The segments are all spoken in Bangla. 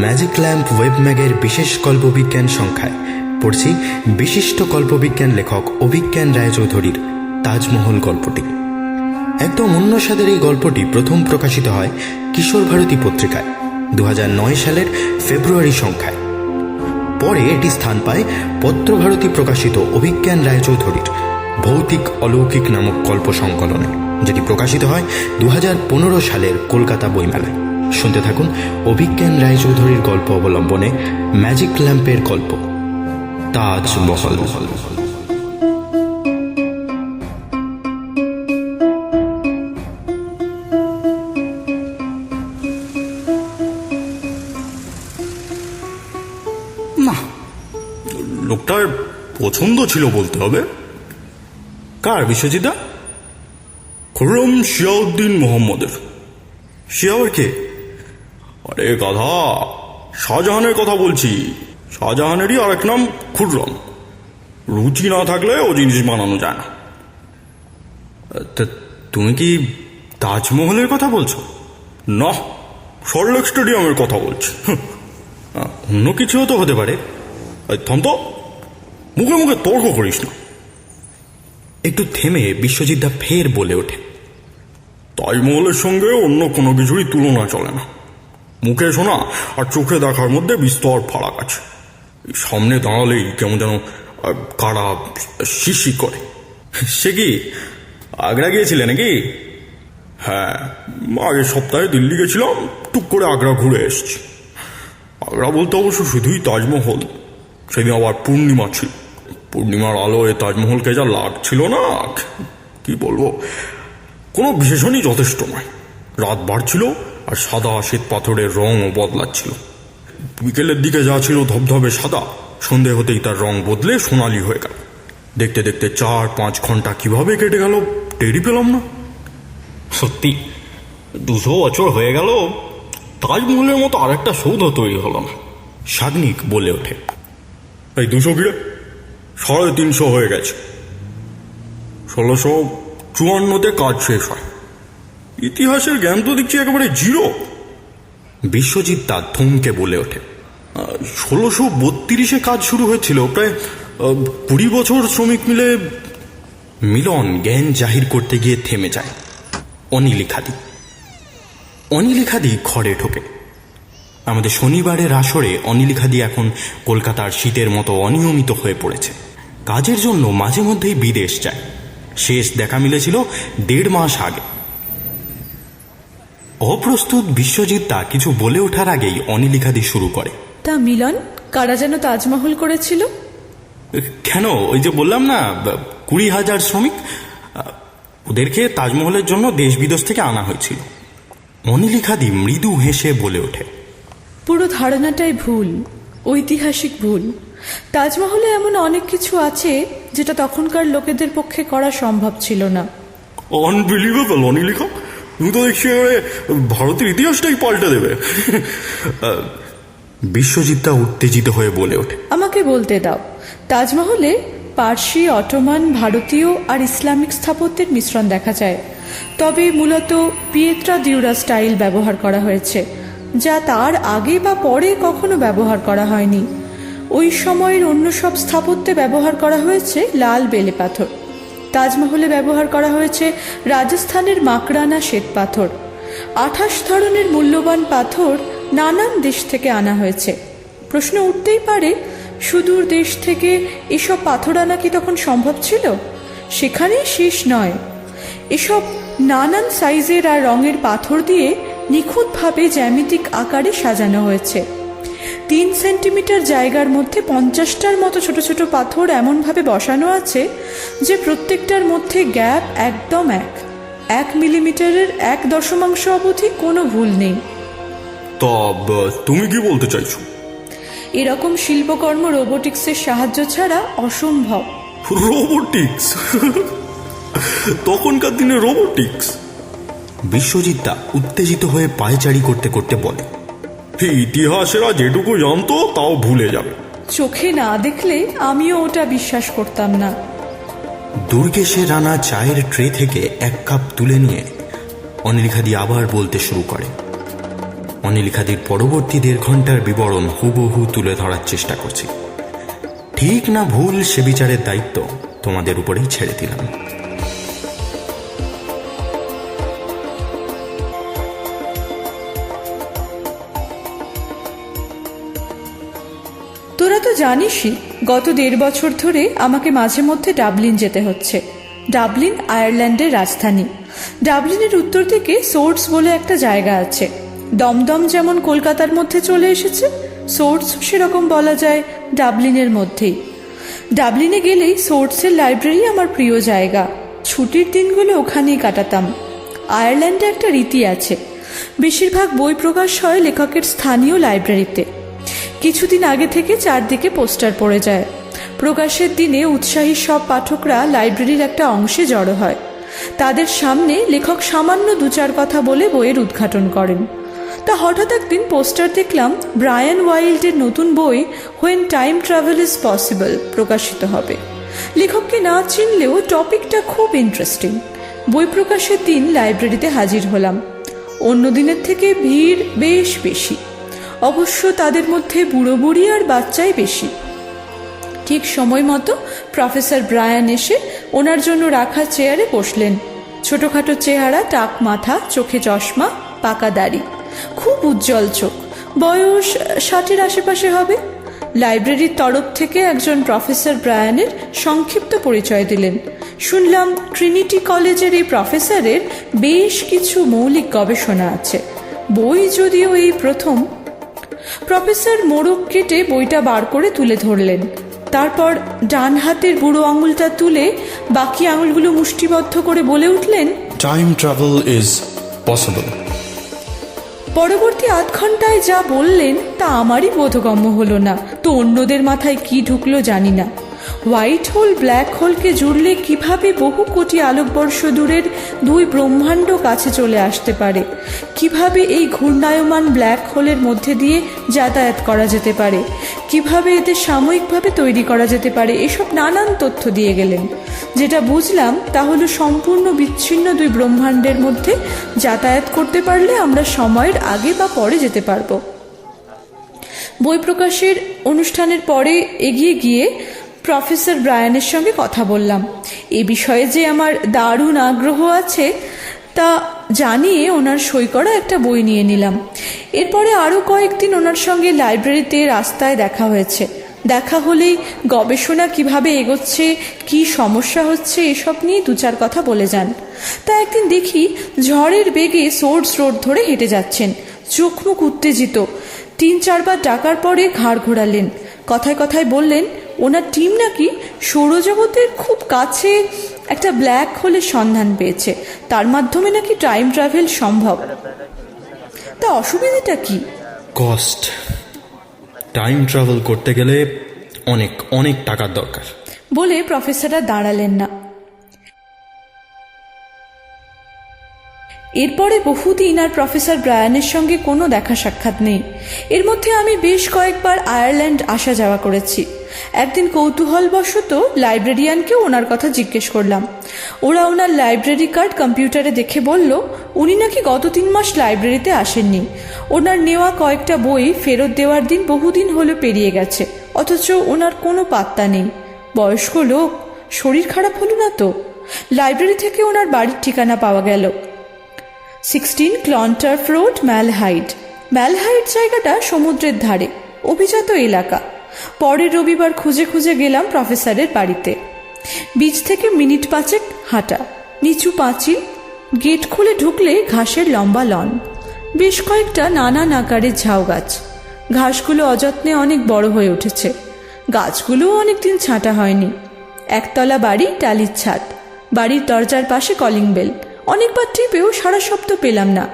ম্যাজিক ল্যাম্প ওয়েব ম্যাগের বিশেষ কল্পবিজ্ঞান সংখ্যায়। পড়ছি বিশিষ্ট কল্পবিজ্ঞান লেখক অভিজ্ঞান রায়চৌধুরীর তাজমহল গল্পটি। একদম অন্য স্বাদের এই গল্পটি প্রথম প্রকাশিত হয় কিশোর ভারতী পত্রিকায় দু হাজার নয় সালের ফেব্রুয়ারি সংখ্যায়। পরে এটি স্থান পায় পত্রভারতী প্রকাশিত অভিজ্ঞান রায়চৌধুরীর ভৌতিক অলৌকিক নামক গল্প সংকলনে, যেটি প্রকাশিত হয় দু হাজার পনেরো সালের কলকাতা বইমেলায়। শুনতে থাকুন অভিজ্ঞান রায়চৌধুরীর গল্প অবলম্বনে ম্যাজিক ল্যাম্পের গল্প, তাজমহল। না লোকটার পছন্দ ছিল বলতে হবে। কার, বিশ্বজিৎদা? খুরম শিয়াউদ্দিন মোহাম্মদের। শিয়াউর কে? আরে গাধা, শাহজাহানের কথা বলছি। শাহজাহানেরই আর এক নাম খুররম। রুচি না থাকলে ও জিনিস বানানো যায় না। তুমি কি তাজমহলের কথা বলছো? না সল্টলেক স্টেডিয়ামের কথা বলছি। অন্য কিছুও তো হতে পারে। এই, থাম মুখে মুখে তর্ক করিস না। একটু থেমে বিশ্বজিৎদা ফের বলে ওঠে তাজমহলের সঙ্গে অন্য কোনো কিছুরই তুলনা চলে না। মুখে শোনা আর চোখে দেখার মধ্যে বিস্তর ফারাক আছে। সামনে দাঁড়ালেই কেমন যেন কারা শিশি করে। সে কি আগ্রা গিয়েছিলে নাকি? হ্যাঁ আগের সপ্তাহে দিল্লি গেছিলাম, টুক করে আগ্রা ঘুরে এসেছি। আগ্রা বলতে অবশ্য শুধুই তাজমহল। সেদিন আবার পূর্ণিমা ছিল। পূর্ণিমার আলোয় তাজমহলকে যা লাগছিল না, কি বলব, কোনো বিশেষণই যথেষ্ট নয়। রাত বাড়ছিল আর সাদা শ্বেত পাথরের রঙও বদলাচ্ছিল। বিকেলের দিকে যা ছিল ধবধবে সাদা সন্ধে হতেই তার রং বদলে সোনালি হয়ে গেল। দেখতে দেখতে চার পাঁচ ঘণ্টা কীভাবে কেটে গেল টেরি পেলাম না। সত্যি দুশো বছর হয়ে গেল তাজমহলের মতো আরেকটা সৌধ তৈরি হলো না। সাগ্নিক বলে ওঠে। এই দুশো কিরে সাড়ে তিনশো হয়ে গেছে। ষোলোশো চুয়ান্নতে কাজ শেষ হয়। ইতিহাসের জ্ঞান তো দেখছি একেবারে জিরো। বিশ্বজিৎ তা থমকে বলে ওঠে। ষোলোশো বত্রিশে কাজ শুরু হয়েছিল, প্রায় কুড়ি বছর শ্রমিক মিলে মিলন জ্ঞান জাহির করতে গিয়ে থেমে যায়। অনিলিখাদি। অনিলিখাদি ঘরে ঢোকে। আমাদের শনিবারের আসরে অনিলিখাদি এখন কলকাতার শীতের মতো অনিয়মিত হয়ে পড়েছে। কাজের জন্য মাঝে মধ্যেই বিদেশ যায়। শেষ দেখা মিলেছিল দেড় মাস আগে। অপ্রস্তুত বিশ্বজিৎ তা কিছু বলে ওঠার আগেই অনিলিখাদি শুরু করে। তা মিলন কারা যেন তাজমহল করেছিল? কেন? ওই যে বললাম না কুড়ি হাজার শ্রমিক? ওদেরকে তাজমহলের জন্য দেশ বিদেশ থেকে আনা হয়েছিল। অনিলিখাদি মৃদু হেসে বলে ওঠে। পুরো ধারণাটাই ভুল ঐতিহাসিক ভুল। তাজমহলে এমন অনেক কিছু আছে যেটা তখনকার লোকেদের পক্ষে করা সম্ভব ছিল না। আনবিলিভেবল অনিলিখা। তো দেখছি ভারতের ইতিহাসটাই পাল্টে দেবে। আহ, বিশ্বজিৎতা উত্তেজিত হয়ে বলে ওঠে। আমাকে বলতে দাও তাজমহলে পার্সি অটোমান ভারতীয় আর ইসলামিক স্থাপত্যের মিশ্রণ দেখা যায়। তবে মূলত পিয়েত্রা দিউরা স্টাইল ব্যবহার করা হয়েছে যা তার আগে বা পরে কখনো ব্যবহার করা হয়নি। ওই সময়ের অন্য সব স্থাপত্যে ব্যবহার করা হয়েছে লাল বেলে পাথর। তাজমহলে ব্যবহার করা হয়েছে রাজস্থানের মাকড়ানা শ্বেত পাথর। আঠাশ ধরনের মূল্যবান পাথর নানান দেশ থেকে আনা হয়েছে। প্রশ্ন উঠতেই পারে, সুদূর দেশ থেকে এসব পাথর আনা কি তখন সম্ভব ছিল? সেখানেই শেষ নয়। এসব নানান সাইজের আর রঙের পাথর দিয়ে নিখুঁতভাবে জ্যামিতিক আকারে সাজানো হয়েছে। তিন সেন্টিমিটার জায়গার মধ্যে পঞ্চাশটার মতো ছোট ছোট পাথর এমনভাবে বসানো আছে যে প্রত্যেকটার মধ্যে গ্যাপ একদম এক। এক মিলিমিটারের এক দশমাংশ অবধি কোনো ভুল নেই। তা ব- তুমি কি বলতে চাইছো? এরকম শিল্পকর্ম রোবোটিক্সের সাহায্য ছাড়া অসম্ভব। রোবোটিক্স? তখনকার দিনে রোবোটিক্স। বিশ্বজিৎ দা উত্তেজিত হয়ে পায়চারি করতে করতে বলে ইতিহাসেরা যেটুকু জানতো তাও ভুলে যাবে। চোখে না দেখলে আমিও ওটা বিশ্বাস করতাম না। দুর্গেশে রানা চায়ের ট্রে থেকে এক কাপ তুলে নিয়ে অনিলিখাদি আবার বলতে শুরু করে। অনিলিখাদির পরবর্তী দেড় ঘণ্টার বিবরণ হুবহু তুলে ধরার চেষ্টা করছি। ঠিক না ভুল সে বিচারের দায়িত্ব তোমাদের উপরেই ছেড়ে দিলাম। জানিসই, গত দেড় বছর ধরে আমাকে মাঝে মধ্যে ডাবলিন যেতে হচ্ছে। ডাবলিন আয়ারল্যান্ডের রাজধানী। ডাবলিনের উত্তর দিকে সোর্স বলে একটা জায়গা আছে। দমদম যেমন কলকাতার মধ্যে চলে এসেছে সোর্স সেরকম বলা যায় ডাবলিনের মধ্যেই। ডাবলিনে গেলেই সোর্সের লাইব্রেরি আমার প্রিয় জায়গা। ছুটির দিনগুলো ওখানেই কাটাতাম। আয়ারল্যান্ডে একটা রীতি আছে। বেশিরভাগ বই প্রকাশ হয় লেখকের স্থানীয় লাইব্রেরিতে। কিছুদিন আগে থেকে চারদিকে পোস্টার পড়ে যায়। প্রকাশের দিনে উৎসাহী সব পাঠকরা লাইব্রেরির একটা অংশে জড়ো হয়। তাদের সামনে লেখক সামান্য দু চার কথা বলে বইয়ের উদ্ঘাটন করেন। তা হঠাৎ একদিন পোস্টার দেখলাম, ব্রায়ান ওয়াইল্ডের নতুন বই, when time travel is possible, প্রকাশিত হবে। লেখককে না চিনলেও টপিকটা খুব ইন্টারেস্টিং। বই প্রকাশের দিন লাইব্রেরিতে হাজির হলাম। অন্য দিনের থেকে ভিড় বেশ বেশি। অবশ্য তাদের মধ্যে বুড়ো বুড়ি আর বাচ্চাই বেশি। ঠিক সময় মতো প্রফেসর ব্রায়ান এসে ওনার জন্য রাখা চেয়ারে বসলেন। ছোটখাটো চেহারা, টাক মাথা, চোখে চশমা, পাকা দাড়ি। খুব উজ্জ্বল চোখ। বয়স ষাটের আশেপাশে হবে। লাইব্রেরির তরফ থেকে একজন প্রফেসর ব্রায়ানের সংক্ষিপ্ত পরিচয় দিলেন। শুনলাম ট্রিনিটি কলেজের এই প্রফেসরের বেশ কিছু মৌলিক গবেষণা আছে। বই যদিও এই প্রথম প্রফেসর মোড়ক কেটে বইটা বার করে তুলে ধরলেন। তারপর ডান হাতের বুড়ো আঙুলটা তুলে বাকি আঙুলগুলো মুষ্টিবদ্ধ করে বলে উঠলেন টাইম ট্রাভেল ইজ পসিবল পরবর্তী আধ ঘন্টায় যা বললেন তা আমারই বোধগম্য হলো না। তো অন্যদের মাথায় কি ঢুকলো জানি না। হোয়াইট হোল ব্ল্যাক হোলকে জুড়লে কীভাবে বহু কোটি আলোকবর্ষ দূরের দুই ব্রহ্মাণ্ড কাছে চলে আসতে পারে? কীভাবে এই ঘূর্ণায়মান ব্ল্যাক হোলের মধ্যে দিয়ে যাতায়াত করা যেতে পারে? কীভাবে এদের সাময়িকভাবে তৈরি করা যেতে পারে? এসব নানান তথ্য দিয়ে গেলেন। যেটা বুঝলাম, তা হলো সম্পূর্ণ বিচ্ছিন্ন দুই ব্রহ্মাণ্ডের মধ্যে যাতায়াত করতে পারলে আমরা সময়ের আগে বা পরে যেতে পারব। বই প্রকাশের অনুষ্ঠানের পরে এগিয়ে গিয়ে প্রফেসর ব্রায়ানের সঙ্গে কথা বললাম। এ বিষয়ে যে আমার দারুণ আগ্রহ আছে, তা জানিয়ে ওনার সই করা একটা বই নিয়ে নিলাম। এরপরে আরও কয়েকদিন ওনার সঙ্গে লাইব্রেরিতে রাস্তায় দেখা হয়েছে। দেখা হলেই গবেষণা কীভাবে এগোচ্ছে, কি সমস্যা হচ্ছে, এসব নিয়ে দু চার কথা বলে যান। তা একদিন দেখি ঝড়ের বেগে সোর্স রোড ধরে হেঁটে যাচ্ছেন। চোখ মুখ উত্তেজিত। তিন চারবার ডাকার পরে ঘাড় ঘোরালেন। কথায় কথায় বললেন ওনার টিম নাকি সৌরজগতের খুব কাছে একটা ব্ল্যাক হোলের সন্ধান পেয়েছে। তার মাধ্যমে নাকি টাইম ট্রাভেল সম্ভব। তা অসুবিধাটা কি? কস্ট টাইম ট্রাভেল করতে গেলে অনেক অনেক টাকার দরকার। বলে প্রফেসররা দাঁড়ালেন না। এরপরে বহুদিন আর প্রফেসর ব্রায়ানের সঙ্গে কোনো দেখা সাক্ষাৎ নেই। এর মধ্যে আমি বেশ কয়েকবার আয়ারল্যান্ড আসা যাওয়া করেছি। একদিন কৌতূহলবশত লাইব্রেরিয়ানকেও ওনার কথা জিজ্ঞেস করলাম। ওরা ওনার লাইব্রেরি কার্ড কম্পিউটারে দেখে বলল, উনি নাকি গত তিন মাস লাইব্রেরিতে আসেননি। ওনার নেওয়া কয়েকটা বই ফেরত দেওয়ার দিন বহুদিন হলো পেরিয়ে গেছে, অথচ ওনার কোনো পাত্তা নেই। বয়স্ক লোক, শরীর খারাপ হলো না তো? লাইব্রেরি থেকে ওনার বাড়ির ঠিকানা পাওয়া গেল। সিক্সটিন ক্লন্টার্ফ রোড ম্যালহাইড ম্যালহাইড জায়গাটা সমুদ্রের ধারে, অভিজাত এলাকা। পরের রবিবার খুঁজে খুঁজে গেলাম প্রফেসরের বাড়িতে। বীজ থেকে মিনিট পাঁচেক হাঁটা। নিচু পাঁচিল। গেট খুলে ঢুকলে ঘাসের লম্বা লন। বেশ কয়েকটা নানান আকারের ঝাউ গাছ। ঘাসগুলো অযত্নে অনেক বড় হয়ে উঠেছে। গাছগুলোও অনেকদিন ছাঁটা হয়নি। একতলা বাড়ি, টালির ছাদ। বাড়ির দরজার পাশে কলিং বেল। অনেকবার টিপেও সারা শব্দ পেলাম না।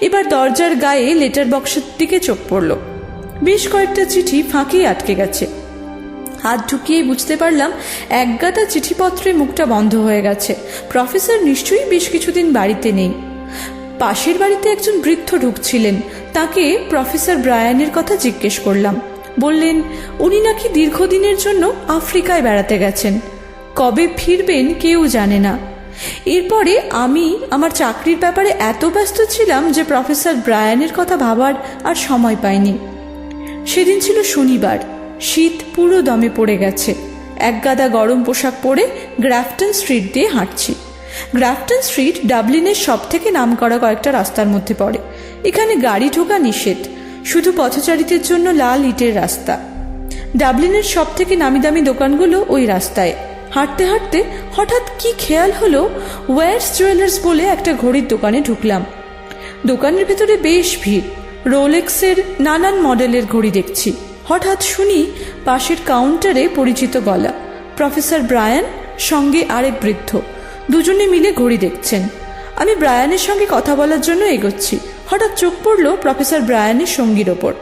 এবার দরজার গায়ে লেটার বক্সের দিকে চোখ পড়ল। বেশ কয়েকটা চিঠি ফাঁকেই আটকে গেছে। হাত ঢুকিয়েই বুঝতে পারলাম একগাদা চিঠিপত্রে মুখটা বন্ধ হয়ে গেছে। প্রফেসর নিশ্চয়ই বেশ কিছুদিন বাড়িতে নেই। পাশের বাড়িতে একজন বৃদ্ধ ঢুকছিলেন। তাকে প্রফেসর ব্রায়ানের কথা জিজ্ঞেস করলাম। বললেন, উনি নাকি দীর্ঘদিনের জন্য আফ্রিকায় বেড়াতে গেছেন। কবে ফিরবেন কেউ জানে না। এরপরে আমি আমার চাকরির ব্যাপারে এত ব্যস্ত ছিলাম যে প্রফেসর ব্রায়ানের কথা ভাবার আর সময় পাইনি। সেদিন ছিল শনিবার। শীত পুরো দমে পড়ে গেছে। একগাদা গরম পোশাক পরে গ্রাফটন স্ট্রিট দিয়ে হাঁটছি। গ্রাফটন স্ট্রিট ডাবলিনের সব থেকে নামকরা কয়েকটা রাস্তার মধ্যে পড়ে। এখানে গাড়ি ঢোকা নিষেধ। শুধু পথচারীদের জন্য লাল ইটের রাস্তা। ডাবলিনের সব থেকে নামি দামি দোকানগুলো ওই রাস্তায়। হাঁটতে হাঁটতে হঠাৎ কি খেয়াল হলো ওয়ার্স জুয়েলার্স বলে একটা ঘড়ির দোকানে ঢুকলাম। দোকানের ভেতরে বেশ ভিড়। রোলেক্সের নানান মডেলের ঘড়ি দেখছি। হঠাৎ শুনি পাশের কাউন্টারে পরিচিত গলা। প্রফেসর ব্রায়ান, সঙ্গে আরেক বৃদ্ধ। দুজনে মিলে ঘড়ি দেখছেন। আমি ব্রায়ানের সঙ্গে কথা বলার জন্য এগোচ্ছি। হঠাৎ চোখ পড়ল প্রফেসর ব্রায়ানের সঙ্গীর ওপর।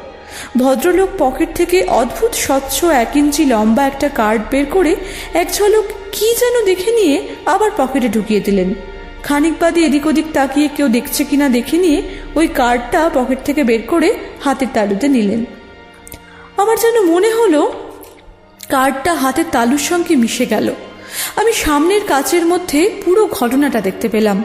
ভদ্রলোক পকেট থেকে অদ্ভুত স্বচ্ছ এক ইঞ্চি লম্বা একটা কার্ড বের করে এক ঝলক কি যেন দেখে নিয়ে আবার পকেটে ঢুকিয়ে দিলেন। খানিক বাদে এদিক ওদিক তাকিয়ে কেউ দেখছে কিনা দেখে নিয়ে ওই কার্ডটা পকেট থেকে বের করে হাতের তালুতে নিলেন। আমার যেন মনে হলো, কার্ডটা হাতের তালুর সঙ্গে মিশে গেল। আমি সামনের কাচের মধ্যে পুরো ঘটনাটা দেখতে পেলাম।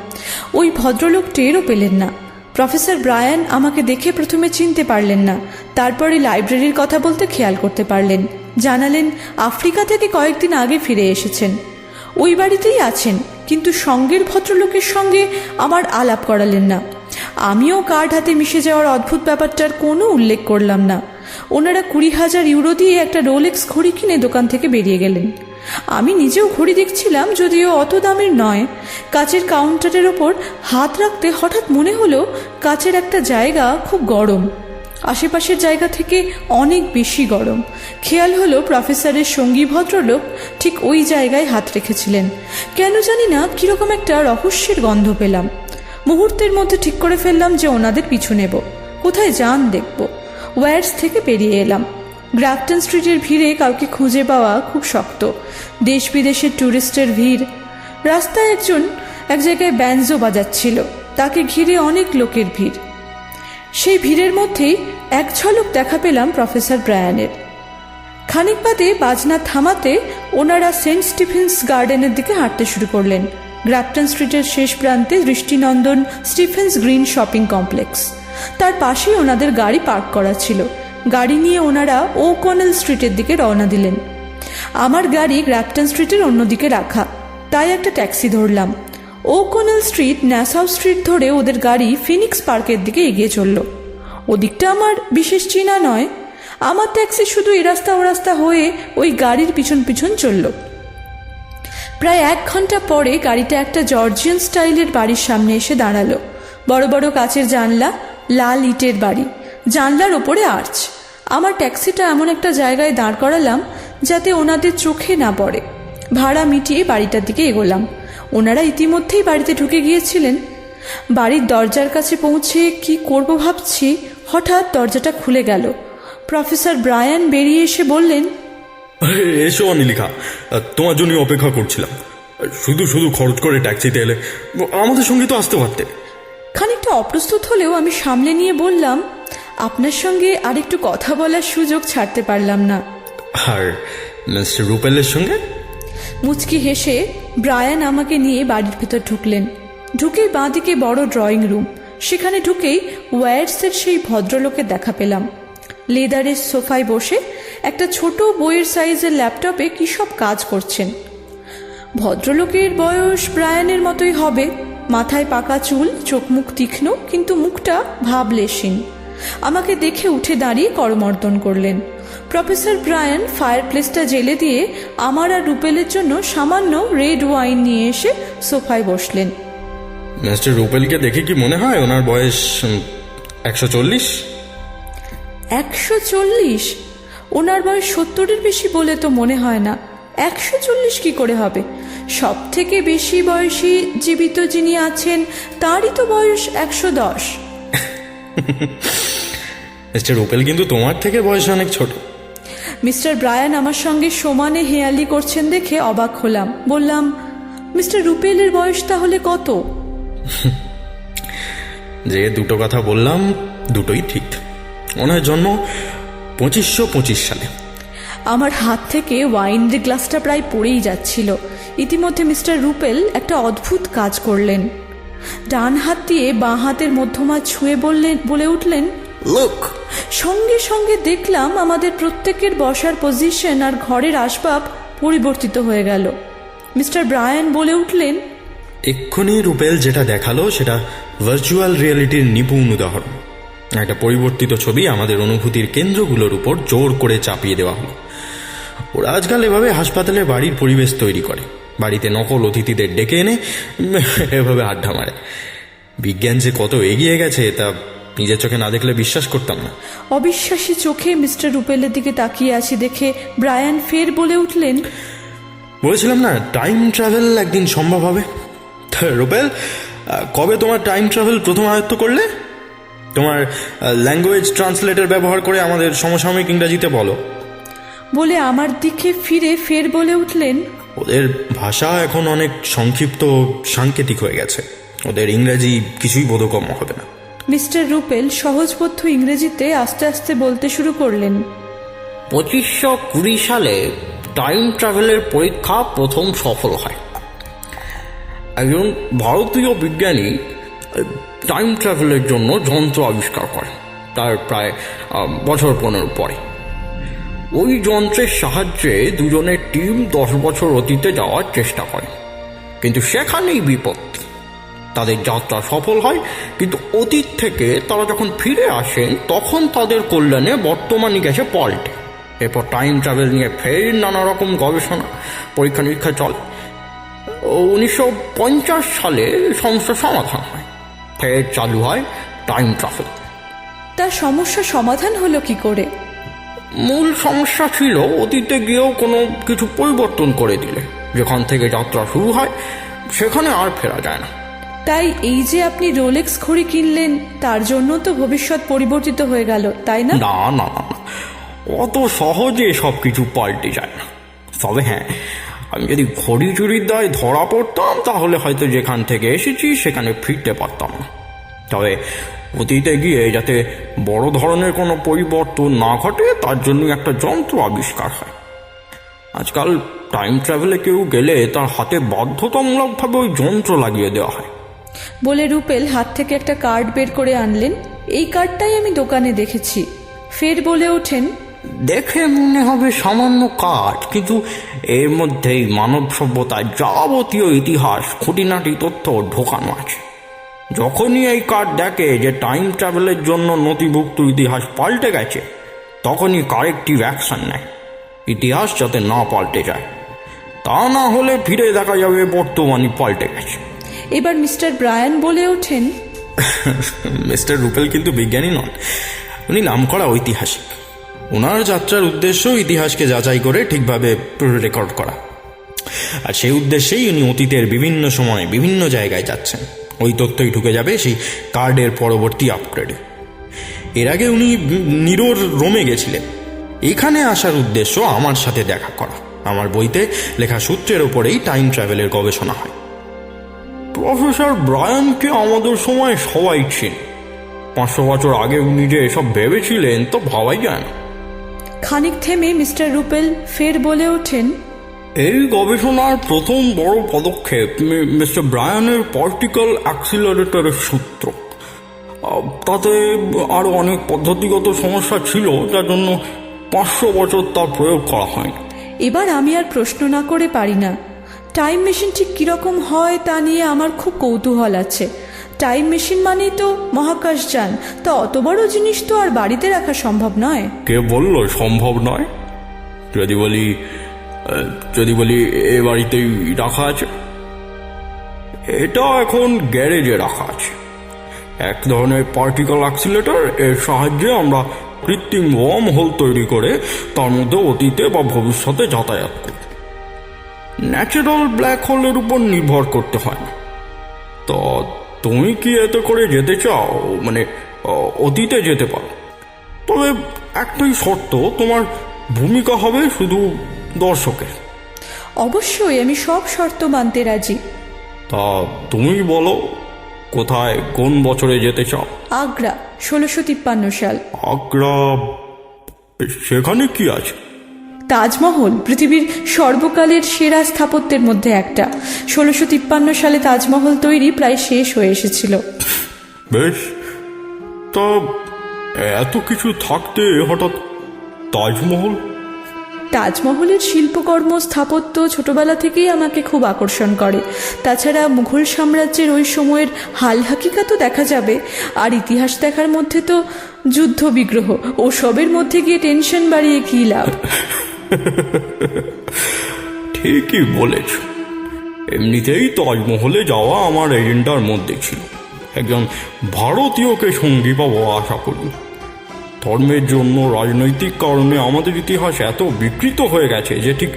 ওই ভদ্রলোক টেরও পেলেন না। প্রফেসর ব্রায়ান আমাকে দেখে প্রথমে চিনতে পারলেন না, তারপরে লাইব্রেরির কথা বলতে খেয়াল করতে পারলেন। জানালেন, আফ্রিকা থেকে কয়েকদিন আগে ফিরে এসেছেন। ওই বাড়িতেই আছেন, কিন্তু সঙ্গের ভদ্রলোকের সঙ্গে আমার আলাপ করালেন না। আমিও কার্ড হাতে মিশে যাওয়ার অদ্ভুত ব্যাপারটার কোনো উল্লেখ করলাম না। ওনারা কুড়ি হাজার ইউরো দিয়ে একটা রোলেক্স ঘড়ি কিনে দোকান থেকে বেরিয়ে গেলেন। আমি নিজেও ঘড়ি দেখছিলাম, যদিও অত দামের নয়। কাচের কাউন্টারের ওপর হাত রাখতে হঠাৎ মনে হলো, কাচের একটা জায়গা খুব গরম। আশেপাশের জায়গা থেকে অনেক বেশি গরম। খেয়াল হলো প্রফেসরের সঙ্গী ভদ্রলোক ঠিক ওই জায়গায় হাত রেখেছিলেন। কেন জানি না কীরকম একটা রহস্যের গন্ধ পেলাম। মুহূর্তের মধ্যে ঠিক করে ফেললাম যে ওনাদের পিছু নেব। কোথায় যান দেখব। ওয়ার্স থেকে বেরিয়ে এলাম। গ্রাফটন স্ট্রিটের ভিড়ে কাউকে খুঁজে পাওয়া খুব শক্ত। দেশ বিদেশের ট্যুরিস্টের ভিড়। রাস্তায় একজন এক জায়গায় ব্যানজো বাজাচ্ছিল। তাকে ঘিরে অনেক লোকের ভিড়। সেই ভিড়ের মধ্যেই এক ঝলক দেখা পেলাম প্রফেসর ব্রায়ানের। খানিক বাদে বাজনা থামাতে ওনারা সেন্ট স্টিফেন্স গার্ডেনের দিকে হাঁটতে শুরু করলেন। গ্রাফটন স্ট্রিটের শেষ প্রান্তে দৃষ্টিনন্দন স্টিফেন্স গ্রিন শপিং কমপ্লেক্স। তার পাশেই ওনাদের গাড়ি পার্ক করা ছিল। গাড়ি নিয়ে ওনারা ও কনেল স্ট্রিটের দিকে রওনা দিলেন। আমার গাড়ি গ্রাফটন স্ট্রিটের অন্যদিকে রাখা। তাই একটা ট্যাক্সি ধরলাম। O'Connell street Nassau street ধরে ওদের গাড়ি ফিনিক্স পার্কের দিকে এগিয়ে চলল। ওদিকটা আমার বিশেষ চিনা নয়। আমার ট্যাক্সি শুধু এ রাস্তা ও রাস্তা হয়ে ওই গাড়ির পিছন পিছন চলল। প্রায় এক ঘণ্টা পরে গাড়িটা একটা জর্জিয়ান স্টাইলের বাড়ির সামনে এসে দাঁড়াল। বড় বড় কাচের জানলা, লাল ইটের বাড়ি, জানলার ওপরে আর্চ। আমার ট্যাক্সিটা এমন একটা জায়গায় দাঁড় করালাম যাতে ওনাদের চোখে না পড়ে। ভাড়া মিটিয়ে বাড়িটার দিকে এগোলাম। ওনারা ইতিমধ্যেই বাড়িতে ঢুকে গিয়েছিলেন। বাড়ির দরজার কাছে পৌঁছে কি করব ভাবছি হঠাৎ দরজাটা খুলে গেল। প্রফেসর ব্রায়ান বেরিয়ে এসে বললেন আরে, এসো অনিলিখা তোমার জন্য অপেক্ষা করছিলাম। শুধু শুধু খরচ করে ট্যাক্সিতে এলে আমাদের সঙ্গে তো আসতে পারতে। খানিকটা অপ্রস্তুত হলেও আমি সামলে নিয়ে বললাম আপনার সঙ্গে আরেকটু কথা বলার সুযোগ ছাড়তে পারলাম না। আর মিস্টার রুপেলের সঙ্গে? মুচকি হেসে ব্রায়ান আমাকে নিয়ে বাড়ির ভেতর ঢুকলেন। ঢুকেই বাঁদিকে বড় ড্রয়িং রুম। সেখানে ঢুকেই ওয়ার্ডসের সেই ভদ্রলোকে দেখা পেলাম। লেদারের সোফায় বসে একটা ছোট বইয়ের সাইজের ল্যাপটপে কী সব কাজ করছেন। ভদ্রলোকের বয়স ব্রায়ানের মতোই হবে। মাথায় পাকা চুল চোখ মুখ তীক্ষ্ণ, কিন্তু মুখটা ভাবলেশীন আমাকে দেখে উঠে দাঁড়িয়ে করমর্দন করলেন। প্রফেসর ব্রায়ান ফায়ারপ্লেসটা জেলে দিয়ে আমার আর রুপেলের জন্য সামান্য রেড ওয়াইন নিয়ে এসে সোফায় বসলেন। মিস্টার রুপেলকে দেখে কি মনে হয় ওনার বয়স একশো চল্লিশ? একশো চল্লিশ? ওনার বয়স সত্তরের বেশি বলে তো মনে হয় না। একশো চল্লিশ কি করে হবে? সব থেকে বেশি বয়সী জীবিত যিনি আছেন তারই তো বয়স একশো দশ। মিস্টার রুপেল কিন্তু তোমার থেকে বয়স অনেক ছোট। মিস্টার ব্রায়ান আমার সঙ্গে সমানে হেয়ালি করছেন দেখে অবাক হলাম। বললাম মিস্টার রুপেলের বয়স তাহলে কত? যে দুটো কথা বললাম দুটোই ঠিক। ওনার জন্ম পঁচিশশো পঁচিশ সালে। আমার হাত থেকে ওয়াইনের গ্লাসটা প্রায় পড়েই যাচ্ছিল। ইতিমধ্যে মিস্টার রুপেল একটা অদ্ভুত কাজ করলেন। ডান হাত দিয়ে বাঁ হাতের মধ্যমা ছুঁয়ে বললেন বলে উঠলেন লুক সঙ্গে সঙ্গে দেখলাম আমাদের প্রত্যেকের বসার পজিশন আর ঘরের আসবাব পরিবর্তিত হয়ে গেল। মিস্টার ব্রায়ান বলে উঠলেন এক্ষুনি রুপেল যেটা দেখাল সেটা ভার্চুয়াল রিয়েলিটির নিপুণ উদাহরণ। একটা পরিবর্তিত ছবি আমাদের অনুভূতির কেন্দ্রগুলোর উপর জোর করে চাপিয়ে দেওয়া হলো। ওরা আজকাল এভাবে হাসপাতালে বাড়ির পরিবেশ তৈরি করে। বাড়িতে নকল অতিথিদের ডেকে এনে এভাবে আড্ডা মারে। বিজ্ঞান যে কত এগিয়ে গেছে তা নিজের চোখে না দেখলে বিশ্বাস করতাম না। অবিশ্বাসী চোখে মিস্টার রুপেলের দিকে তাকিয়ে আছি দেখে ব্রায়ান ফের বলে উঠলেন বলেছিলাম না টাইম ট্রাভেল একদিন সম্ভব হবে? রুপেল কবে তোমার টাইম ট্রাভেল প্রথম আয়ত্ত করলে? তোমার ল্যাঙ্গুয়েজ ট্রান্সলেটর ব্যবহার করে আমাদের সমসাময়িক ইংরাজিতে বলো। বলে আমার দিকে ফিরে ফের বলে উঠলেন ওদের ভাষা এখন অনেক সংক্ষিপ্ত সাংকেতিক হয়ে গেছে। ওদের ইংরাজি কিছুই বোধগম্য হবে না। মিস্টার রুপেল সহজবোধ্য ইংরেজিতে আস্তে আস্তে বলতে শুরু করলেন। পঁচিশশো কুড়ি সালে টাইম ট্রাভেলের পরীক্ষা প্রথম সফল হয়। একজন ভারতীয় বিজ্ঞানী টাইম ট্রাভেলের জন্য যন্ত্র আবিষ্কার করে তার প্রায় বছর পনেরো পরে। ওই যন্ত্রের সাহায্যে দুজনের টিম দশ বছর অতীতে যাওয়ার চেষ্টা করে। কিন্তু সেখানেই বিপত্তি। তাদের যাত্রা সফল হয় কিন্তু অতীত থেকে তারা যখন ফিরে আসেন তখন তাদের কল্যাণে বর্তমানে গেছে পল্টে। এরপর টাইম ট্রাভেল নিয়ে ফের নানা রকম গবেষণা পরীক্ষা নিরীক্ষা চলে। উনিশশো পঞ্চাশ সালে সমস্যার সমাধান হয় ফের চালু হয় টাইম ট্রাভেল তার সমস্যা সমাধান হলো কি করে? মূল সমস্যা ছিল অতীতে গিয়েও কোনো কিছু পরিবর্তন করে দিলে। যেখান থেকে যাত্রা শুরু হয় সেখানে আর ফেরা যায় না। তাই এই যে আপনি রোলেক্স ঘড়ি কিনলেন, তার জন্য তো ভবিষ্যৎ পরিবর্তিত হয়ে গেল, তাই না? না না না অত সহজে সব কিছু পাল্টে যায় না। তবে হ্যাঁ আমি যদি ঘড়ি চুরির দায় ধরা পড়তাম, তাহলে হয়তো যেখান থেকে এসেছি, সেখানে ফিরতে পারতাম না। তবে অতীতে গিয়ে যাতে বড় ধরনের কোনো পরিবর্তন না ঘটে, তার জন্য একটা যন্ত্র আবিষ্কার হয়। আজকাল টাইম ট্রাভেলে কেউ গেলে তার হাতে বাধ্যতামূলকভাবে ওই যন্ত্র লাগিয়ে দেওয়া হয়। বলে রুপেল হাত থেকে একটা কার্ড বের করে আনলেন। এই কার্ডটাই আমি দোকানে দেখেছি। ফের বলে ওঠেন, দেখে মনে হবে সামান্য কাজ কিন্তু এর মধ্যেই মানব সভ্যতার যাবতীয় ইতিহাস, খুঁটিনাটি তথ্য ঢোকানো আছে। যখনই এই কার্ড দেখে যে টাইম ট্রাভেলের জন্য নথিভুক্ত ইতিহাস পাল্টে গেছে, তখনই কারেক্টিভ অ্যাকশন নেয়। ইতিহাস যাতে না পাল্টে যায়, তা না হলে ফিরে দেখা যাবে বর্তমানই পাল্টে গেছে। এবার মিস্টার ব্রায়ান বলে ওঠেন, মিস্টার রুপেল কিন্তু বিজ্ঞানী নন। উনি নামকরা ঐতিহাসিক। ওনার যাত্রার উদ্দেশ্য ইতিহাসকে যাচাই করে ঠিকভাবে রেকর্ড করা। আর সেই উদ্দেশ্যেই উনি অতীতের বিভিন্ন সময়ে বিভিন্ন জায়গায় যাচ্ছেন। ওই তথ্যই ঢুকে যাবে সেই কার্ডের পরবর্তী আপগ্রেডে। এর আগে উনি নিরোর রোমে গেছিলেন। এখানে আসার উদ্দেশ্য আমার সাথে দেখা করা। আমার বইতে লেখা সূত্রের ওপরেই টাইম ট্রাভেলের গবেষণা হয়। প্রফেসর ব্রায়ানকে আমাদের সময় সবাই চেনে। পাঁচশো বছর আগে উনি যে এসব ভেবেছিলেন তো ভাবাই যায় না। খানিক থেমে মিস্টার রুপেল ফের বলে ওঠেন এই গবেষণার প্রথম বড় পদক্ষেপ মিস্টার ব্রায়ানের পার্টিকল অ্যাক্সিলারেটরের সূত্র। তাতে আরও অনেক পদ্ধতিগত সমস্যা ছিল যার জন্য পাঁচশো বছর তার প্রয়োগ করা হয়নি। এবার আমি আর প্রশ্ন না করে পারি না। টাইম মেশিন ঠিক কীরকম হয় তা নিয়ে আমার খুব কৌতূহল আছে। টাইম মেশিন মানেই তো মহাকাশ যান। তা অত বড় জিনিস তো আর বাড়িতে রাখা সম্ভব নয়। কে বলল সম্ভব নয়? যদি বলি যদি বলি এ বাড়িতেই রাখা আছে। এটা এখন গ্যারেজে রাখা আছে। এক ধরনের পার্টিকল অ্যাক্সিলেটর এর সাহায্যে আমরা কৃত্রিম ওয়ার্ম হোল তৈরি করে তার মধ্যে অতীতে বা ভবিষ্যতে যাতায়াত করি। ন্যাচারাল ব্ল্যাক হোলের উপর নির্ভর করতে হয়। না তো তুমি কি এতে করে যেতে চাও? মানে অতীতে যেতে পারো। তবে একটাই শর্ত তোমার ভূমিকা হবে শুধু দর্শকের। অবশ্যই আমি সব শর্ত মানতে রাজি। তা তুমি বলো কোথায় কোন বছরে যেতে চাও? আগ্রা ষোলোশো তিপ্পান্ন সাল। আগ্রা সেখানে কি আছে? তাজমহল পৃথিবীর সর্বকালের সেরা স্থাপত্যের মধ্যে একটা। ষোলোশো তিপ্পান্ন সালে তাজমহল তৈরি প্রায় শেষ হয়ে এসেছিল। বেশ। তা এত কিছু থাকতে হঠাৎ তাজমহল? তাজমহলের শিল্পকর্ম স্থাপত্য ছোটবেলা থেকেই আমাকে খুব আকর্ষণ করে। তাছাড়া মুঘল সাম্রাজ্যের ওই সময়ের হাল হাকিকা তো দেখা যাবে আর ইতিহাস দেখার মধ্যে তো যুদ্ধ বিগ্রহ ও সবের মধ্যে গিয়ে টেনশন বাড়িয়ে কী লাভ? ঠিকই বলেছ। এমনিতেই তাজমহলে যাওয়া আমার এজেন্ডার মধ্যে ছিল। একজন ভারতীয়কে সঙ্গী পাবো আশা করি। ধর্মের জন্য, রাজনৈতিক কারণে আমাদের ইতিহাস এত বিকৃত হয়ে গেছে যে ঠিক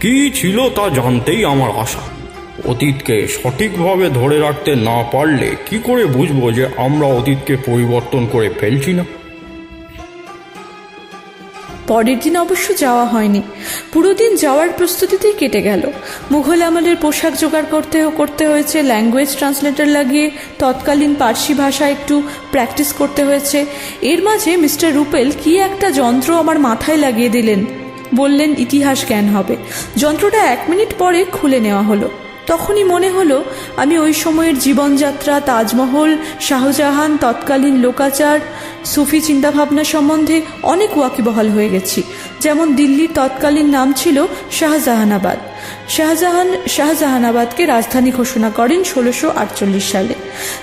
কী ছিল তা জানতেই আমার আশা। অতীতকে সঠিকভাবে ধরে রাখতে না পারলে কি করে বুঝব যে আমরা অতীতকে পরিবর্তন করে ফেলছি না? পরের দিন অবশ্য যাওয়া হয়নি। পুরো দিন যাওয়ার প্রস্তুতিতেই কেটে গেল। মুঘল আমলের পোশাক জোগাড় করতে করতে হয়েছে ল্যাঙ্গুয়েজ ট্রান্সলেটর লাগিয়ে তৎকালীন পার্সি ভাষা একটু প্র্যাকটিস করতে হয়েছে। এর মাঝে মিস্টার রুপেল কি একটা যন্ত্র আমার মাথায় লাগিয়ে দিলেন। বললেন, ইতিহাস জ্ঞান হবে। যন্ত্রটা এক মিনিট পরে খুলে নেওয়া হলো। তখনই মনে হলো, আমি ওই সময়ের জীবনযাত্রা, তাজমহল, শাহজাহান, তৎকালীন লোকাচার, সুফি চিন্তাভাবনা সম্বন্ধে অনেক ওয়াকিবহাল হয়ে গেছি। যেমন দিল্লির তৎকালীন নাম ছিল শাহজাহানাবাদ। শাহজাহান, শাহজাহানাবাদকে রাজধানী ঘোষণা করেন ষোলোশো আটচল্লিশ সালে।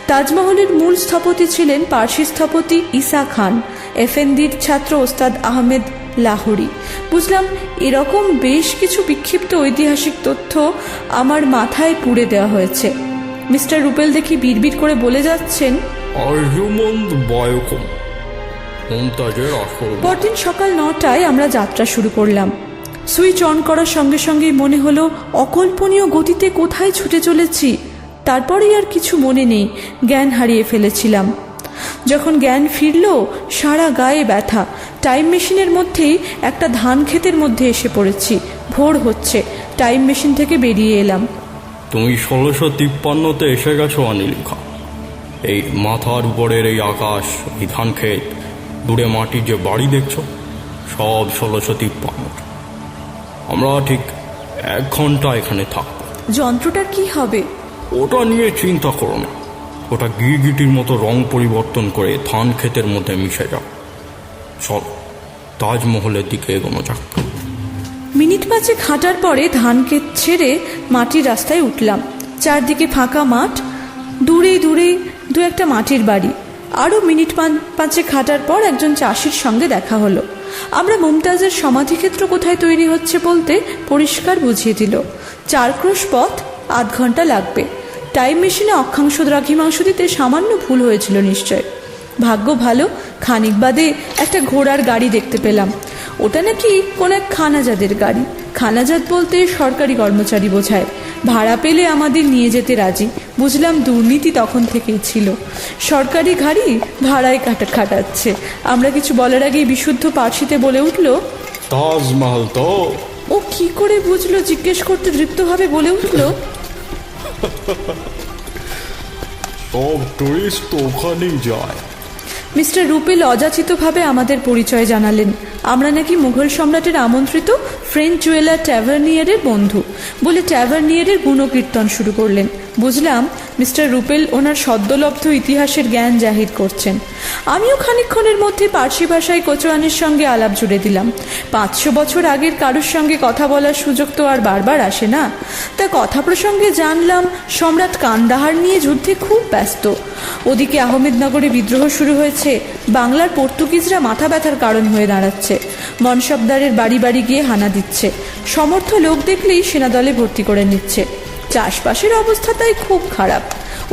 তাজমহলের মূল স্থপতি ছিলেন পার্সি স্থপতি ইসা খান। এফএনদির ছাত্র ওস্তাদ আহমেদ লাহোরি। বুঝলাম এরকম বেশ কিছু বিক্ষিপ্ত ঐতিহাসিক তথ্য আমার মাথায় পুড়ে দেওয়া হয়েছে। মিস্টার রুপেল দেখি বিড়বিড় করে বলে যাচ্ছেন পরদিন সকাল নটায় আমরা যাত্রা শুরু করলাম। সুইচ অন করার সঙ্গে সঙ্গেই মনে হলো অকল্পনীয় গতিতে কোথায় ছুটে চলেছি তারপরেই আর কিছু মনে নেই জ্ঞান হারিয়ে ফেলেছিলাম। যখন জ্ঞান ফিরল সারা গায়ে ব্যথা। টাইম মেশিনের মধ্যেই একটা ধান ক্ষেতের মধ্যে এসে পড়েছি। ভোর হচ্ছে। টাইম মেশিন থেকে বেরিয়ে এলাম। তুমি ষোলোশো তিপ্পান্নতে এসে গেছো অনিলিখা। এই মাথার উপরের এই আকাশ এই ধান ক্ষেত দূরে মাটির যে বাড়ি দেখছ সব ষোলোশো তিপ্পান্ন। আমরা ঠিক এক ঘণ্টা এখানে থাকব। যন্ত্রটার কি হবে? ওটা নিয়ে চিন্তা করো না। ওটা গিরগিটির মতো রং পরিবর্তন করে ধান ক্ষেতের মধ্যে মিশে যাও। চল, তাজমহলের দিকে এগোনো যাক। মিনিট পাঁচেক হাঁটার পরে ধান ক্ষেত ছেড়ে মাটির রাস্তায় উঠলাম। চারদিকে ফাঁকা মাঠ দূরে দূরে দু একটা মাটির বাড়ি। আরও মিনিট পাঁচ- হাঁটার পর একজন চাষির সঙ্গে দেখা হলো। আমরা মুমতাজের সমাধিক্ষেত্র কোথায় তৈরি হচ্ছে বলতে পরিষ্কার বুঝিয়ে দিল। চার ক্রোশ পথ আধ ঘণ্টা লাগবে। টাইম মেশিনে অক্ষাংশ দ্রাঘিমাংশ দিতে সামান্য ভুল হয়েছিল নিশ্চয়। ভাগ্য ভালো খানিক বাদে একটা ঘোড়ার গাড়ি দেখতে পেলাম। ওটা নাকি কোন এক খানাজাদের গাড়ি। খানাজাদ বলতে সরকারি কর্মচারী বোঝায়। ভাড়া পেলে আমাদের নিয়ে যেতে রাজি। বুঝলাম দুর্নীতি তখন থেকেই ছিল। সরকারি গাড়ি ভাড়ায় কাটা খাটাচ্ছে। আমরা কিছু বলার আগেই বিশুদ্ধ পার্সিতে বলে উঠল তাজমহল তো। ও কি করে বুঝলো জিজ্ঞেস করতে দৃপ্তভাবে বলে উঠল সব টুরিস্ট তো ওখানেই যায় মিস্টার রুপেল অযাচিতভাবে আমাদের পরিচয় জানালেন। আমরা নাকি মুঘল সম্রাটের আমন্ত্রিত ফ্রেঞ্চ জুয়েলার ট্যাভার্নিয়ারের বন্ধু। বলে ট্যাভার্নিয়ারের গুণকীর্তন শুরু করলেন। বুঝলাম মিস্টার রুপেল ওনার সদ্যলব্ধ ইতিহাসের জ্ঞান জাহির করছেন। আমিও খানিকক্ষণের মধ্যে পার্সি ভাষায় কোচোয়ানের সঙ্গে আলাপ জুড়ে দিলাম। পাঁচশো বছর আগের কারোর সঙ্গে কথা বলার সুযোগ তো আর বারবার আসে না। তা কথা প্রসঙ্গে জানলাম, সম্রাট কান্দাহার নিয়ে যুদ্ধে খুব ব্যস্ত। ওদিকে আহমেদনগরে বিদ্রোহ শুরু হয়েছে, বাংলার পর্তুগিজরা মাথা ব্যথার কারণ হয়ে দাঁড়াচ্ছে। মনসবদারের বাড়ি বাড়ি গিয়ে হানা দিচ্ছে। সমর্থ লোক দেখলেই সেনাদলে ভর্তি করে নিচ্ছে। চাষবাসের অবস্থা তাই খুব খারাপ।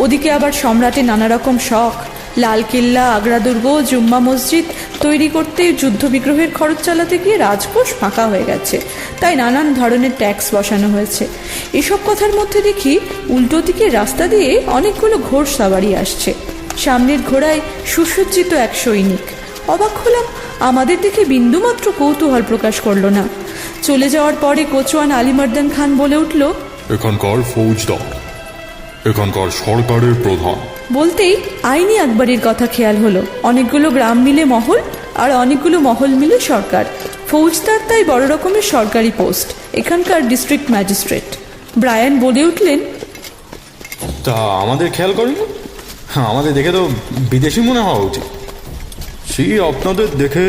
ওদিকে আবার সম্রাটের নানা রকম শখ। লালকেল্লা আগ্রা দুর্গ জুম্মা মসজিদ তৈরি করতে যুদ্ধ বিগ্রহের খরচ চালাতে গিয়ে রাজকোষ ফাঁকা হয়ে গেছে। তাই নানান ধরনের ট্যাক্স বসানো হয়েছে। এসব কথার মধ্যে দেখি উল্টো দিকে রাস্তা দিয়ে অনেকগুলো ঘোড় সাবারি আসছে। সামনের ঘোড়ায় সুসজ্জিত এক সৈনিক অবাক হলাম, আমাদের দেখে বিন্দুমাত্র কৌতূহল প্রকাশ করল না। চলে যাওয়ার পরে কোচওয়ান আলিমর্দান খান বলে উঠল এখানকার ফৌজদার এখানকার সরকারের প্রধান। বলতেই আইনি আকবরের কথা খেয়াল হলো। অনেকগুলো গ্রাম মিলে মহল আর অনেকগুলো মহল মিলে সরকার। ফৌজদার তাই বড় রকমের সরকারি পোস্ট এখানকার ডিস্ট্রিক্ট ম্যাজিস্ট্রেট। ব্রায়ান বলে উঠলেন তা আমাদের খেয়াল করেন? হ্যাঁ আমাদের দেখে তো বিদেশি মনে হওয়া উচিত। সেই আপনাদের দেখে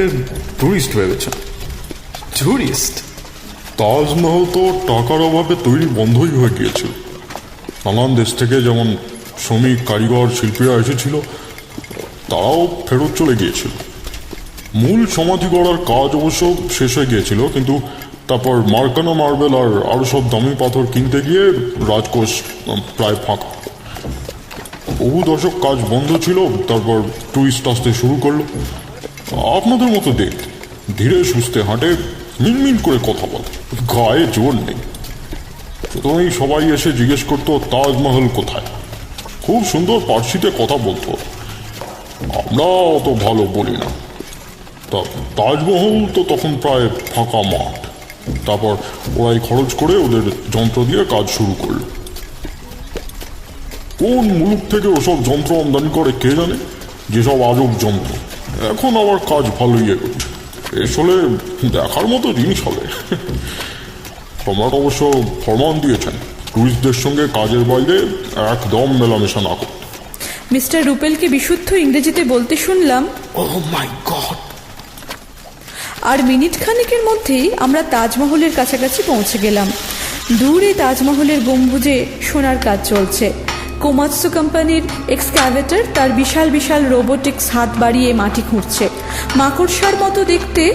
টুরিস্ট ভেবেছেন টুরিস্ট তাজমহল তো টাকার অভাবে তৈরি বন্ধই হয়ে গিয়েছিল। নানান দেশ থেকে যেমন শ্রমিক, কারিগর, শিল্পীরা এসেছিল, তারাও ফেরত চলে গিয়েছিল। মূল সমাধি গড়ার কাজ অবশ্য শেষ হয়ে গিয়েছিল, কিন্তু তারপর মার্কানো মার্বেল আর আরও সব দামি পাথর কিনতে গিয়ে রাজকোষ প্রায় ফাঁকা। বহু দশক কাজ বন্ধ ছিল, তারপর টুরিস্ট আসতে শুরু করল। আপনাদের মতো দেখতে ধীরে সুস্থে হাঁটে মিনমিন করে কথা বলে। গায়ে জোর নেই। প্রথমেই সবাই এসে জিজ্ঞেস করতো, তাজমহল কোথায়? খুব সুন্দর পার্সিতে কথা বলতো। আমরা অত ভালো বলি না। তা তাজমহল তো তখন প্রায় ফাঁকা মাঠ। তারপর ওরাই খরচ করে ওদের যন্ত্র দিয়ে কাজ শুরু করল। কোন মুলুক থেকে ওসব যন্ত্র আমদানি করে কে জানে? যেসব আজব যন্ত্র। এখন আবার কাজ ভালোই এগোচ্ছে। আসলে দেখার মতো জিনিস হবে। সম্রাট অবশ্য ফরমান দিয়েছেন টুরিস্টদের সঙ্গে কাজের বাইরে একদম মেলামেশা না করতে। মিস্টার রুপেলকে বিশুদ্ধ ইংরেজিতে বলতে শুনলাম ও মাই গড! আর মিনিট খানেকের মধ্যেই আমরা তাজমহলের কাছাকাছি পৌঁছে গেলাম। দূরে তাজমহলের গম্বুজে সোনার কাজ চলছে। কোমাৎসু কোম্পানির এক্সক্যাভেটর তার বিশাল বিশাল রোবোটিক্স হাত বাড়িয়ে মাটি খুঁড়ছে। মাকড়সার মতো দেখতে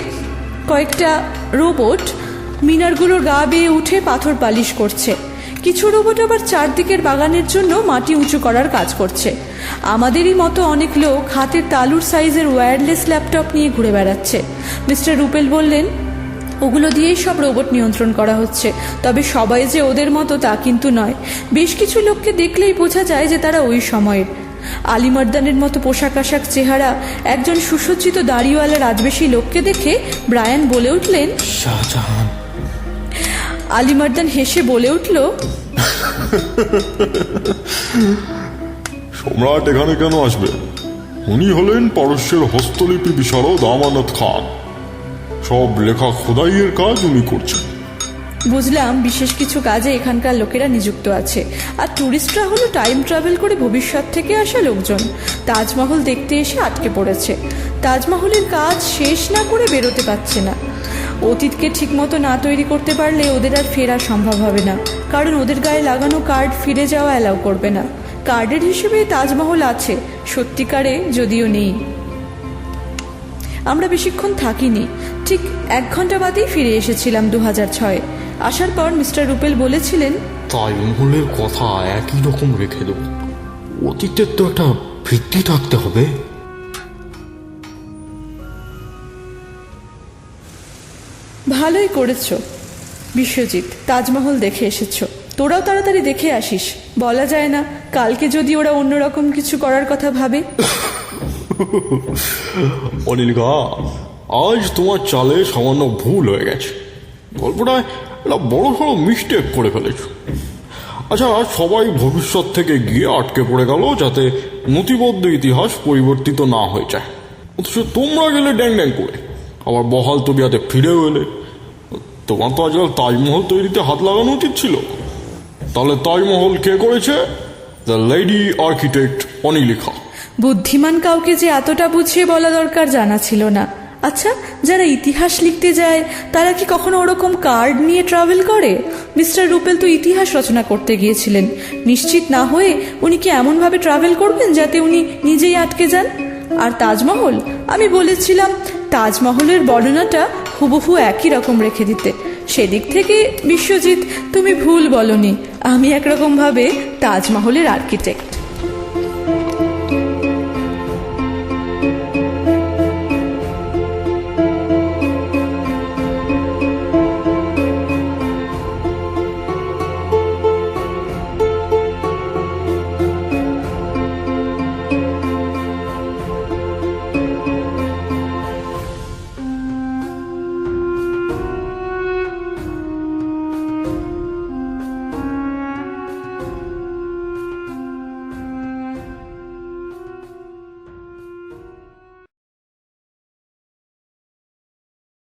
কয়েকটা রোবট মিনারগুলোর গা বেয়ে উঠে পাথর পালিশ করছে। কিছু রোবট আবার চারদিকের বাগানের জন্য মাটি উঁচু করার কাজ করছে। আমাদেরই মতো অনেক লোক হাতের তালুর সাইজের ওয়্যারলেস ল্যাপটপ নিয়ে ঘুরে বেড়াচ্ছে। মিস্টার রুপেল বললেন ওগুলো দিয়েই সব রোবট নিয়ন্ত্রণ করা হচ্ছে। তবে সবাই যে ওদের মতো তা কিন্তু নয়। বেশ কিছু লোককে দেখলেই বোঝা যায় যে তারা ওই সময়ের। আলিমর্দানের মতো পোশাক আশাক চেহারা একজন সুসজ্জিত দাড়িওয়ালা রাজবেশী লোককে দেখে ব্রায়ান বলে উঠলেন শাহজাহান। আলিমর্দান হেসে বলে উঠল সম্রাট এখানে কেন আসবে? উনি হলেন পারস্যের হস্তলিপি বিশারদ আমানত খান। সব লেখা খোদাইয়ের কাজ উনি করছেন। বুঝলাম, বিশেষ কিছু কাজে এখানকার লোকেরা নিযুক্ত আছে। আর ট্যুরিস্টরা হলো টাইম ট্রাভেল করে ভবিষ্যৎ থেকে আসা লোকজন। তাজমহল দেখতে এসে আটকে পড়েছে। তাজমহলের কাজ শেষ না করে বেরোতে পারছে না। অতীতকে ঠিকমতো না তৈরি করতে পারলে ওদের আর ফেরা সম্ভব হবে না। কারণ ওদের গায়ে লাগানো কার্ড ফিরে যাওয়া অ্যালাউ করবে না। কার্ডের হিসেবে তাজমহল আছে। সত্যিকারে যদিও নেই। আমরা বেশিক্ষণ থাকিনি। ঠিক এক ঘণ্টা বাদেই ফিরে এসেছিলাম দু হাজার ছয়। আসার পর মিস্টার রুপেল বলেছিলেন তাজমহলের কথা একই রকম রেখে দেব। অতীতের তো একটা ভিত্তি থাকতে হবে। ভালোই করেছ। বিশ্বজিৎ তাজমহল দেখে এসেছ। তোরাও তাড়াতাড়ি দেখে আসিস। বলা যায় না কালকে যদি ওরা অন্যরকম কিছু করার কথা ভাবে। অনিলকা আজ তোমার চালে সামান্য ভুল হয়ে গেছে। গল্পটা একটা বড় সড়ো মিস্টেক করে ফেলেছ। আচ্ছা সবাই ভবিষ্যৎ থেকে গিয়ে আটকে পড়ে গেল যাতে নথিবদ্ধ ইতিহাস পরিবর্তিত না হয়ে যায়। অথচ তোমরা গেলে ড্যাং ড্যাং করে। আবার বহাল তবিয়াতে ফিরেও এলে। তোমার তো আজকাল তাজমহল তৈরিতে হাত লাগানো উচিত ছিল। তাহলে তাজমহল কে করেছে? The lady architect Anilikha. বুদ্ধিমান কাউকে যে এতটা বুঝিয়ে বলা দরকার জানা ছিল না। আচ্ছা যারা ইতিহাস লিখতে যায়, তারা কি কখনো ওরকম কার্ড নিয়ে ট্রাভেল করে? মিস্টার রুপেল তো ইতিহাস রচনা করতে গিয়েছিলেন। নিশ্চিত না হয়ে উনি কি এমনভাবে ট্রাভেল করবেন যাতে উনি নিজেই আটকে যান? আর তাজমহল? আমি বলেছিলাম, তাজমহলের বর্ণনাটা হুবহু একই রকম রেখে দিতে। সেদিক থেকে, বিশ্বজিৎ, তুমি ভুল বলনি। আমি একরকমভাবে তাজমহলের আর্কিটেক্ট